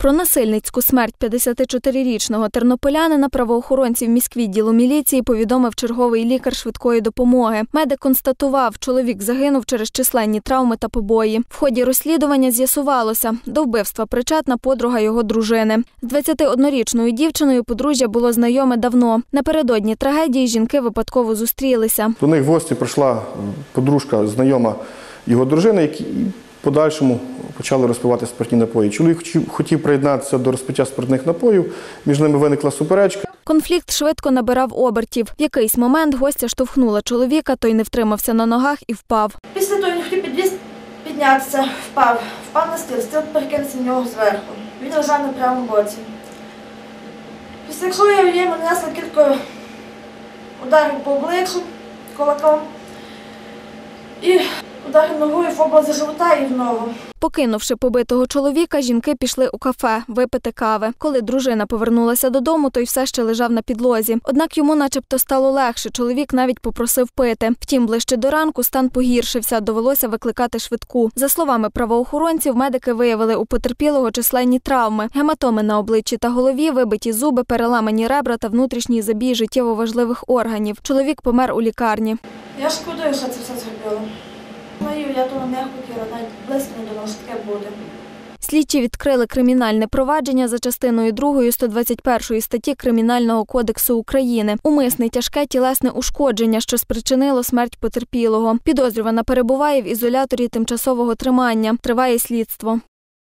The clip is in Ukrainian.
Про насильницьку смерть 54-річного тернополянина правоохоронців міськвідділу міліції повідомив черговий лікар швидкої допомоги. Медик констатував, чоловік загинув через численні травми та побої. В ході розслідування з'ясувалося, до вбивства причетна подруга його дружини. З 21-річною дівчиною подружжя було знайоме давно. Напередодні трагедії жінки випадково зустрілися. До них в гості прийшла подружка, знайома його дружини, які подальшому почали розпивати спиртні напої. Чоловік хотів- приєднатися до розпиття спиртних напоїв, між ними виникла суперечка. Конфлікт швидко набирав обертів. В якийсь момент гостя штовхнула чоловіка, той не втримався на ногах і впав. Після того він хотів підліз, піднятися, впав, впав на стіл, стіл перекинувся в нього зверху. Він лежав на правому боці. Після чого я йому нанесла кілька ударів по обличчю кулаком і ударив ногою в область живота і в ногу. Покинувши побитого чоловіка, жінки пішли у кафе випити кави. Коли дружина повернулася додому, той все ще лежав на підлозі. Однак йому, начебто, стало легше. Чоловік навіть попросив пити. Втім, ближче до ранку стан погіршився. Довелося викликати швидку. За словами правоохоронців, медики виявили у потерпілого численні травми, гематоми на обличчі та голові, вибиті зуби, переламані ребра та внутрішній забій життєво важливих органів. Чоловік помер у лікарні. Я шкодую, що це все зробила. Слідчі відкрили кримінальне провадження за частиною 2 121 статті Кримінального кодексу України. Умисне тяжке тілесне ушкодження, що спричинило смерть потерпілого. Підозрювана перебуває в ізоляторі тимчасового тримання. Триває слідство.